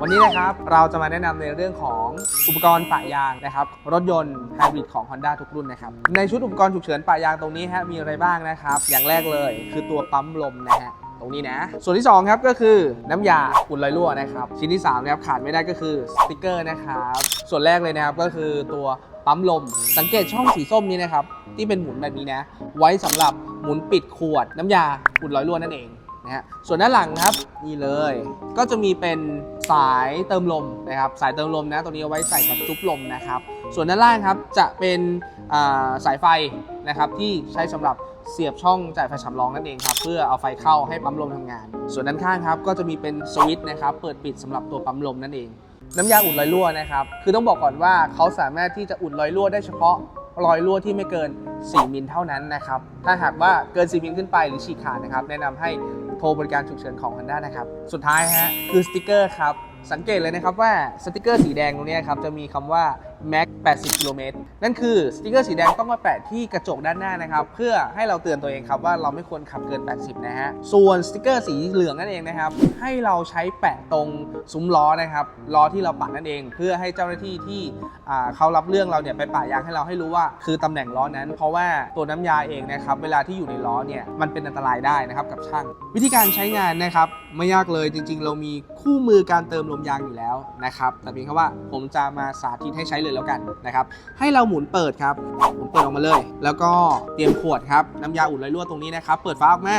วันนี้นะครับเราจะมาแนะนำในเรื่องของอุปกรณ์ปะยางนะครับรถยนต์ไฮบริดของ Honda ทุกรุ่นนะครับในชุดอุปกรณ์ฉุกเฉินปะยางตรงนี้ฮะมีอะไรบ้างนะครับ อย่างแรกเลยคือตัวปั๊มลมนะฮะตรงนี้นะ ส่วนที่ 2 ครับก็คือน้ำยาอุ่นลอยรั่วนะครับชิ้นที่3นะครับขาดไม่ได้ก็คือสติกเกอร์นะครับส่วนแรกเลยนะครับก็คือตัวปั๊มลม สังเกตช่องสีส้มนี้นะครับที่เป็นหมุนแบบนี้นะ ไว้สำหรับหมุนปิดขวดน้ำยาอุ่นลอยรั่วนั่นเอง นะฮะส่วนด้านหลังครับนี่เลย ก็จะมีเป็นสายเติมลมนะครับสายเติมลมนะตัวนี้เอาไว้ใส่กับจุ๊บลมนะครับ ส่วนด้านล่างครับจะเป็นสายไฟนะครับที่ใช้สำหรับเสียบช่องจ่ายไฟสำรองนั่นเองครับเพื่อเอาไฟเข้าให้ปั๊มลมทำงาน ส่วนด้านข้างครับก็จะมีเป็นสวิตช์นะครับเปิดปิดสำหรับตัวปั๊มลมนั่นเองน้ำยาอุ่นรอยรั่วนะครับ คือต้องบอกก่อนว่าเขาสามารถที่จะอุ่นรอยรั่วได้เฉพาะรอยรั่วที่ไม่เกิน 4 มิลเท่านั้นนะครับ ถ้าหากว่าเกิน 4 มิลขึ้นไปหรือฉีกขาดนะครับ แนะนำให้ โทรบริการฉุกเฉินของ Honda นะครับ สุดท้ายฮะคือสติกเกอร์ครับ สังเกตเลยนะครับว่าสติกเกอร์สีแดงตรงนี้ครับจะมีคำว่า max 80 กิโลเมตร นั่นคือสติกเกอร์สีแดงต้องมาแปะที่กระจกด้านหน้านะครับ เพื่อให้เราเตือนตัวเองครับว่าเราไม่ควรขับเกิน 80 นะฮะ ส่วนสติกเกอร์สีเหลืองนั่นเองนะครับ ให้เราใช้แปะตรงซุ้มล้อนะครับล้อที่เราปัดนั่นเอง เพื่อให้เจ้าหน้าที่ที่เขารับเรื่องเราเนี่ยไปปะยางให้เราให้รู้ว่า คือตำแหน่งล้อนั้น เพราะว่าตัวน้ำยาเองนะครับเวลาที่อยู่ในล้อเนี่ยมันเป็นอันตรายได้นะครับกับช่าง วิธีการใช้งานนะครับไม่ยากเลยจริง ๆ เรามี คู่มือการเติมลมยางอยู่แล้วนะครับ แต่เพียงแค่ว่าผมจะมาสาธิตให้ใช้เลยแล้วกันนะครับ ให้เราหมุนเปิดครับหมุนเปิดออกมาเลย แล้วก็เตรียมขวดครับน้ำยาอุ่นไรรั่วตรงนี้นะครับ เปิดฝาออกมา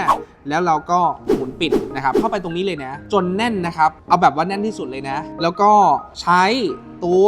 แล้วเราก็หมุนปิดนะครับ เข้าไปตรงนี้เลยนะ จนแน่นนะครับ เอาแบบว่าแน่นที่สุดเลยนะ แล้วก็ใช้ตัว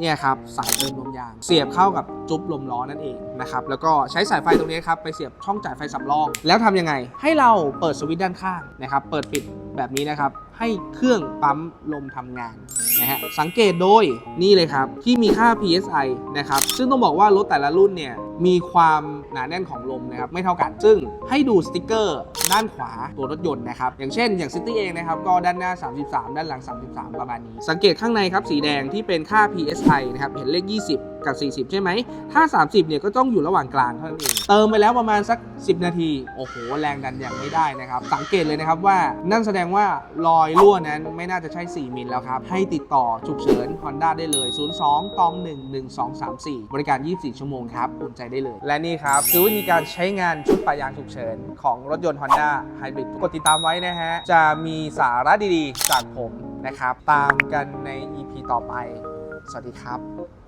เนี่ยครับสายเติมลมยาง เสียบเข้ากับจุ๊บลมล้อนั่นเองนะครับแล้วก็ใช้สายไฟตรงนี้ครับไปเสียบช่องจ่ายไฟสำรอง แล้วทำยังไง ให้เราเปิดสวิตช์ด้านข้างนะครับเปิดปิดแบบนี้นะครับให้เครื่องปั๊มลมทำงานนะฮะสังเกตโดยนี่เลยครับที่มีค่า psi นะครับซึ่งต้องบอกว่ารถแต่ละรุ่นเนี่ย มีความหนาแน่นของลมนะครับไม่เท่ากัน ซึ่งให้ดูสติกเกอร์ด้านขวาตัวรถยนต์นะครับ อย่างเช่นอย่างซิตี้เองนะครับ ก็ด้านหน้า 33 ด้านหลัง 33 ประมาณนี้ สังเกตข้างในครับสีแดงที่เป็นค่า psi นะครับเห็นเลข 20 กับ 40 ใช่ไหม ถ้า 30 เนี่ยก็ต้องอยู่ระหว่างกลางเท่านั้นเอง เติมไปแล้วประมาณสัก 10 นาที โอ้โห แรงดันยังไม่ได้นะครับ สังเกตเลยนะครับว่านั่นแสดงว่ารอยรั่วนั้นไม่น่าจะใช่ 4 มิลแล้วครับ ให้ติดต่อฉุกเฉิน Honda ได้เลย 02ตอง1 1 2 3 4 บริการ 24 ชั่วโมงครับอุ่นใจได้เลย และนี่ครับคือวิธีการใช้งานชุดปะยางฉุกเฉินของรถยนต์ Honda Hybrid กดติดตามไว้นะฮะจะมีสาระดีๆ จากผมนะครับ ตามกันใน EP ต่อไป สวัสดีครับ